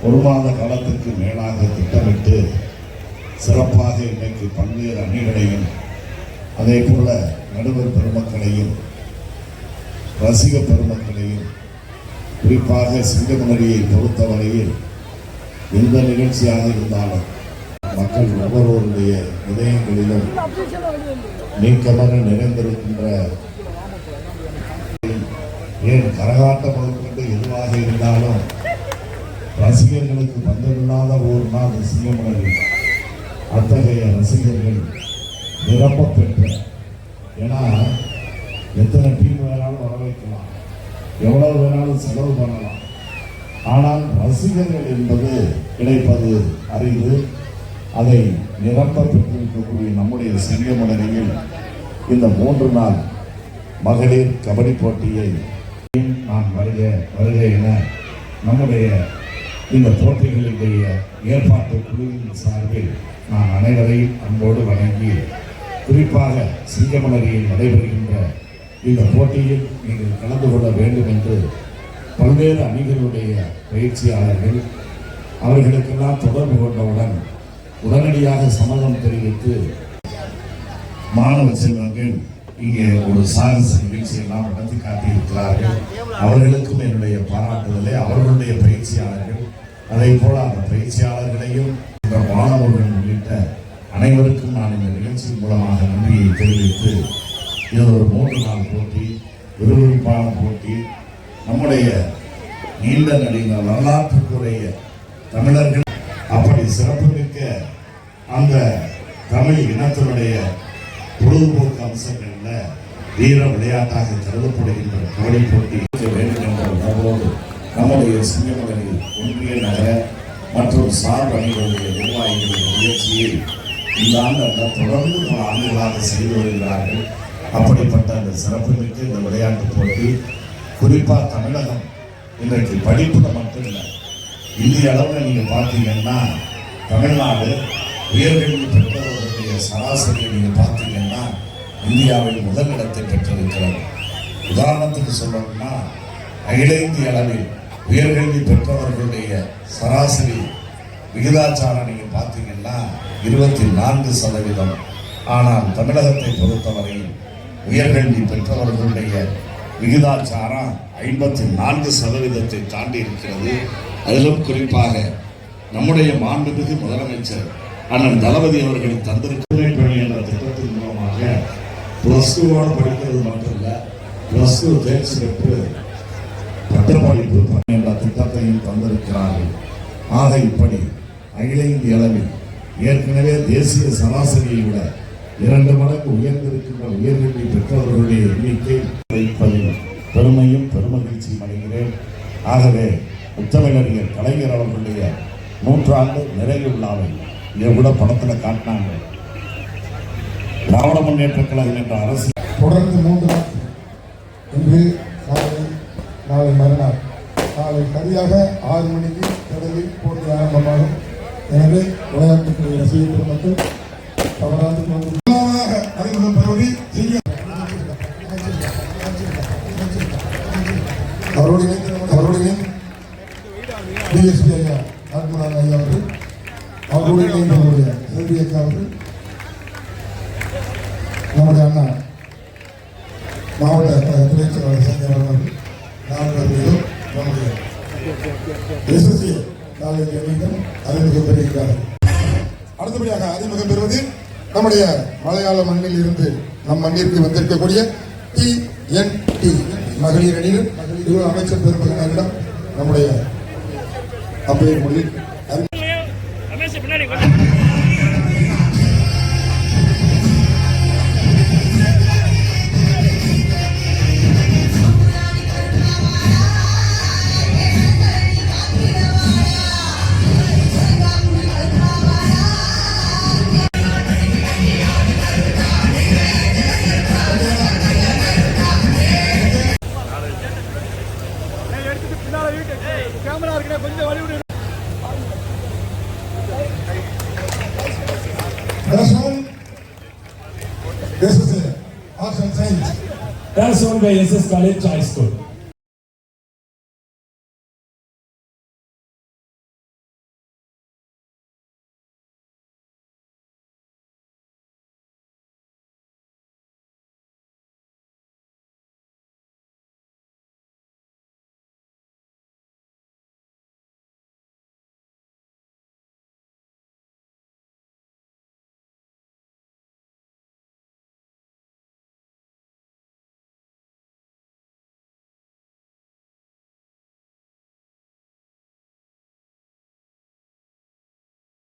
ஒரு மாத காலத்திற்கு மேலாக திட்டமிட்டு சிறப்பாக இன்றைக்கு பல்வேறு அணிகளையும் அதே போல நடுவர் பெருமக்களையும் ரசிக பெருமக்களையும் குறிப்பாக சிங்கமணியை பொறுத்தவரையில் எந்த நிகழ்ச்சியாக இருந்தாலும் மக்கள் ஒவ்வொருவருடைய இதயங்களிலும் நீக்கமாக நிறைந்திருக்கின்ற ஏன் கரகாட்டம் முதற்கொண்டு எதுவாக இருந்தாலும் ரசிகர்களுக்கு பந்தமில்லாத ஒரு நாள் சிங்கமலரி அத்தகைய ரசிகர்கள் நிரம்ப பெற்ற. ஏன்னா எத்தனை டீம் வேணாலும் வர வைக்கலாம் எவ்வளவு வேணாலும் செலவு பண்ணலாம். ஆனால் ரசிகர்கள் என்பது கிடைப்பது அறிந்து அதை நிரம்ப பெற்றிருக்கக்கூடிய நம்முடைய சிங்கமலரியில் இந்த மூன்று நாள் மகளிர் கபடி போட்டியை நான் வருக வருக என நம்முடைய இந்த போட்டிகளுடைய ஏற்பாட்டு குழுவின் சார்பில் நான் அனைவரையும் அன்போடு வணங்கி குறிப்பாக சிங்கமலரியில் நடைபெறுகின்ற இந்த போட்டியில் நீங்கள் கலந்து கொள்ள வேண்டும் என்று பல்வேறு அணிகளுடைய பயிற்சியாளர்கள் அவர்களுக்கெல்லாம் தொடர்பு கொண்டவுடன் உடனடியாக சம்மதம் தெரிவித்து மாணவ செல்வங்கள் இங்கே ஒரு சாகச நிகழ்ச்சியெல்லாம் நடத்தி காட்டியிருக்கிறார்கள். அவர்களுக்கும் என்னுடைய பாராட்டுதலை. அவர்களுடைய பயிற்சியாளர்கள் அதே போல அந்த பயிற்சியாளர்களையும் இந்த மாணவர்கள் உள்ளிட்ட அனைவருக்கும் நான் இந்த நிகழ்ச்சி மூலமாக நன்றியை தெரிவித்து இது ஒரு மூன்று நாள் போட்டி விறுவிறுப்பான போட்டி நம்முடைய நீண்ட நடிக வரலாற்றுக்குரிய தமிழர்கள் அப்படி சிறப்புமிக்க அந்த தமிழ் இனத்தினுடைய பொழுதுபோக்கு அம்சங்களில் வீர விளையாட்டாக கருதப்படுகின்ற கபடி போட்டி வேண்டும் என்ற உணர்வோடு நம்முடைய சிங்கமலரி ஒன்றிய நகர மற்றும் சார் அணிகளுடைய நிர்வாகிகளின் முயற்சியில் இந்த ஆண்டு அல்ல தொடர்ந்து பல ஆண்டுகளாக செய்து வருகிறார்கள். அப்படிப்பட்ட அந்த சிறப்புமிக்க இந்த விளையாட்டு போட்டி குறிப்பாக தமிழகம் இன்றைக்கு படிப்பில் மட்டும் இல்லை. இந்திய அளவில் நீங்கள் பார்த்தீங்கன்னா தமிழ்நாடு உயர்கல்வி பெற்றவர்களுடைய சராசரியை நீங்கள் பார்த்தீங்கன்னா இந்தியாவில் முதல் இடத்தை பெற்றிருக்கிறது. உதாரணத்துக்கு சொல்லணும்னா அகில இந்திய அளவில் உயர்கல்வி பெற்றவர்களுடைய சராசரி விகிதாச்சாரம் நீங்கள் பார்த்தீங்கன்னா இருபத்தி நான்கு சதவீதம். ஆனால் தமிழகத்தை பொறுத்தவரையில் உயர்கல்வி பெற்றவர்களுடைய விகிதாச்சாரம் ஐம்பத்தி நான்கு சதவீதத்தை தாண்டி இருக்கிறது. அதிலும் குறிப்பாக நம்முடைய மாண்புமிகு முதலமைச்சர் அண்ணன் தளபதி அவர்கள் தந்திருக்கிற பணி என்ற திட்டத்தின் மூலமாக ப்ளஸ் டூவோடு படிக்கிறது மட்டும் இல்லை ப்ளஸ் டூ தேர்ச்சி பெற்று பத்திரமளிப்பு என்ற திட்டத்தையும் தந்திருக்கிறார்கள். ஆக இப்படி அகில இந்திய அளவில் ஏற்கனவே தேசிய சராசரியை விட இரண்டு மடங்கு உயர்ந்திருக்கின்ற உயர்கல்வி பெற்றவர்களுடைய எண்ணிக்கை வைப்பதில் பெருமையும் பெருமகிழ்ச்சியும் அடைகிறேன். ஆகவே முத்தமிழறிஞர் கலைஞர் அவர்களுடைய நூற்றாண்டு நிறைவு விழாவை இதை கூட படத்தில் காட்டினாங்க? திராவிட முன்னேற்ற கழகம் என்ற அரசு தொடர்ந்து மூன்று இன்று நாளை மறுநாள் நாளை சரியாக ஆறு மணிக்கு கடலில் போட்டி ஆரம்பமாகும் எனவே விளையாட்டுத்துறை ரசிகர் பெருமக்கள் தவறாது கொண்டு முதலாவதாக அறிமுகம் பெறுவது சிங்கம். நம்முடைய- டிஎஸ்பி ஐயா ஆத்மநாதன் ஐயா அவர்கள் அவரோடு இணைந்து செல்வி அக்கா அவர்கள் நம்முடைய அண்ணா மாவட்ட கழக துணைச் சஞ்சய் அவர்கள் நான்கு நம்முடைய எஸ்எஸ்சி காலேஜ் அணியிடம் அறிமுகம் பெறுகிறார்கள் அடுத்தபடியாக அறிமுகம் பெறுவது நம்முடைய மலையாள மண்ணில் இருந்து நம் மண்ணிற்கு வந்திருக்கக்கூடிய டி என் டி மகளிர் அணியில் இவர் அமைச்சர் பெருமகனாரிடம் நம்முடைய அப்பையர் மொழி This is it. Arts and Science. That's owned by SS College High School.